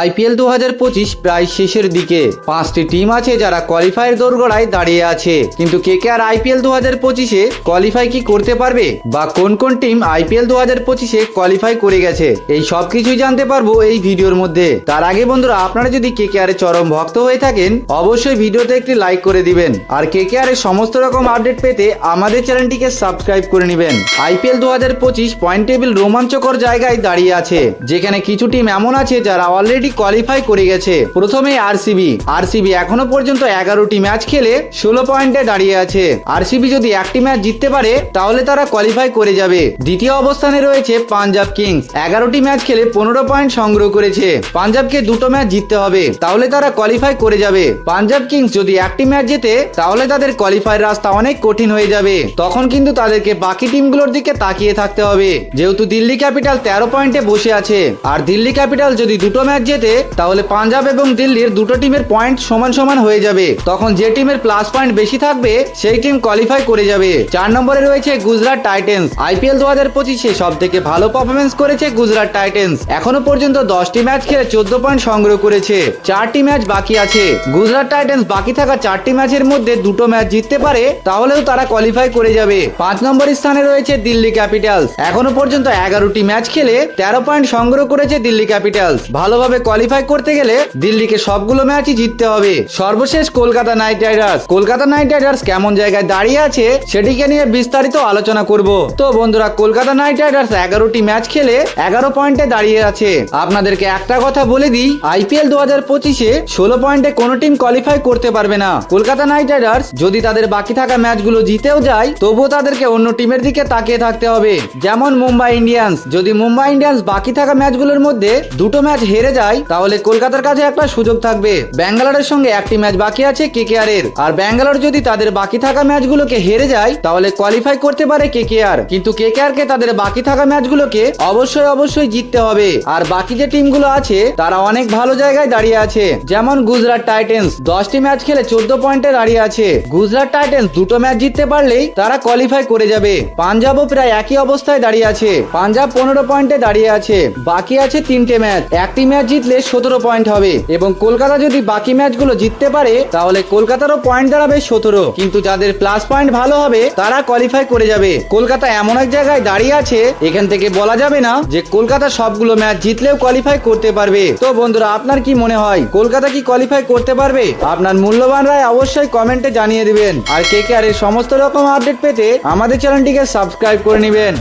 IPL দু হাজার পঁচিশ প্রায় শেষের দিকে। পাঁচটি টিম আছে যারা কোয়ালিফায়ার দোরগোড়ায় দাঁড়িয়ে আছে। কিন্তু কে কে আর আইপিএল দু হাজার পঁচিশে কোয়ালিফাই কি করতে পারবে? বা কোন কোন টিম আইপিএল দু হাজার পঁচিশে কোয়ালিফাই করে গেছে? এই সব কিছুই জানতে পারব এই ভিডিওর মধ্যে। তার আগে বন্ধুরা, আপনারা যদি কে কে আর চরম ভক্ত হয়ে থাকেন, অবশ্যই ভিডিওতে একটি লাইক করে দিবেন। আর কে কে আর সমস্ত রকম আপডেট পেতে আমাদের চ্যানেলটিকে সাবস্ক্রাইব করে নেবেন। আইপিএল দু হাজার পঁচিশ পয়েন্ট টেবিল রোমাঞ্চকর জায়গায় দাঁড়িয়ে আছে। যেখানে কিছু টিম এমন আছে যারা অলরেডি কোয়ালিফাই করে গেছে। প্রথমে আরসিবি আরসিবি এখনও পর্যন্ত এগারোটি ম্যাচ খেলে ষোলো পয়েন্টে দাঁড়িয়ে আছে। আরসিবি যদি একটি ম্যাচ জিততে পারে, তাহলে তারা কোয়ালিফাই করে যাবে। দ্বিতীয় অবস্থানে রয়েছে পাঞ্জাব কিংস এগারোটি ম্যাচ খেলে পনেরো পয়েন্ট সংগ্রহ করেছে। পাঞ্জাবকে দুটো ম্যাচ জিততে হবে, তাহলে তারা কোয়ালিফাই করে যাবে। পাঞ্জাব কিংস যদি একটি ম্যাচ জেতে, তাহলে তাদের কোয়ালিফাই রাস্তা অনেক কঠিন হয়ে যাবে। তখন কিন্তু তাদেরকে বাকি টিমগুলোর দিকে তাকিয়ে থাকতে হবে। যেহেতু দিল্লি ক্যাপিটাল তেরো পয়েন্টে বসে আছে, আর দিল্লি ক্যাপিটাল যদি দুটো ম্যাচ জেতে তাহলে পাঞ্জাব এবং দিল্লির দুটো টিমের পয়েন্ট সমান সমান হয়ে যাবে। তখন যে টিমের প্লাস পয়েন্ট বেশি থাকবে, সেই টিম কোয়ালিফাই করে যাবে। চার নম্বরে রয়েছে গুজরাট টাইটেন্স আইপিএল দু হাজার পঁচিশে সব থেকে ভালো পারফরমেন্স করেছে গুজরাট টাইটেন্স এখনও পর্যন্ত দশটি ম্যাচ খেলে চোদ্দ পয়েন্ট সংগ্রহ করেছে। চারটি ম্যাচ বাকি আছে। গুজরাট টাইটেন্স বাকি থাকা চারটি ম্যাচের মধ্যে দুটো ম্যাচ জিততে পারে, তাহলেও তারা কোয়ালিফাই করে যাবে। পাঁচ নম্বর স্থানে রয়েছে দিল্লি ক্যাপিটালস এখনও পর্যন্ত এগারোটি ম্যাচ খেলে তেরো পয়েন্ট সংগ্রহ করেছে দিল্লি ক্যাপিটালস ভালোভাবে কোয়ালিফাই করতে গেলে দিল্লিকে সবগুলো ম্যাচই জিততে হবে। সর্বশেষ Kolkata Knight Riders. Kolkata Knight Riders কেমন জায়গায় দাঁড়িয়ে আছে সেটিকে নিয়ে বিস্তারিত আলোচনা করব। তো বন্ধুরা, কলকাতা নাইট রাইডার্স এগারোটি ম্যাচ খেলে এগারো পয়েন্টে দাঁড়িয়ে আছে। আপনাদেরকে একটা কথা বলে দিই আইপিএল দু হাজার পঁচিশে ষোলো পয়েন্টে কোনো টিম কোয়ালিফাই করতে পারবে না। কলকাতা নাইট রাইডার্স যদি তাদের বাকি থাকা ম্যাচগুলো জিতেও যায়, তবুও তাদেরকে অন্য টিমের দিকে তাকিয়ে থাকতে হবে। যেমন মুম্বাই ইন্ডিয়ান্স। যদি মুম্বাই ইন্ডিয়ান্স বাকি থাকা ম্যাচগুলোর মধ্যে দুটো ম্যাচ হেরে যায় তাহলে কলকাতার কাছে একটা সুযোগ থাকবে। ব্যাঙ্গালোরের সঙ্গে একটি ম্যাচ বাকি আছে কেকেআর এর। আর ব্যাঙ্গালোর যদি তাদের বাকি থাকা ম্যাচগুলোকে হেরে যায়, তাহলে কোয়ালিফাই করতে পারে কেকেআর। কিন্তু কেকেআর কে তাদের বাকি থাকা ম্যাচগুলোকে অবশ্যই অবশ্যই জিততে হবে। আর বাকি যে টিমগুলো আছে, তারা অনেক ভালো জায়গায় দাঁড়িয়ে আছে। যেমন গুজরাট টাইটেন্স, দশটি ম্যাচ খেলে চোদ্দ পয়েন্টে দাঁড়িয়ে আছে। গুজরাট টাইটেন্স দুটো ম্যাচ জিততে পারলেই তারা কোয়ালিফাই করে যাবে। পাঞ্জাবও প্রায় একই অবস্থায় দাঁড়িয়ে আছে। পাঞ্জাব পনেরো পয়েন্টে দাঁড়িয়ে আছে। বাকি আছে তিনটে ম্যাচ। একটি ম্যাচ জিতলে সতেরো পয়েন্ট হবে। এবং কলকাতা যদি বাকি ম্যাচগুলো জিততে পারে, তাহলে কলকাতারও পয়েন্ট দাঁড়াবে সতেরো। কিন্তু যাদের প্লাস পয়েন্ট ভালো হবে, তারা কোয়ালিফাই করে যাবে। কলকাতা এমন এক জায়গায় দাঁড়িয়ে আছে, এখান থেকে বলা যাবে না যে কলকাতা সবগুলো ম্যাচ জিতলেও কোয়ালিফাই করতে পারবে। তো বন্ধুরা, আপনার কি মনে হয়, কলকাতা কি কোয়ালিফাই করতে পারবে? আপনার মূল্যবান রায় অবশ্যই কমেন্টে জানিয়ে দিবেন। আর কে কে আর সমস্ত রকম আপডেট পেতে আমাদের চ্যানেলটিকে সাবস্ক্রাইব করে নেবেন।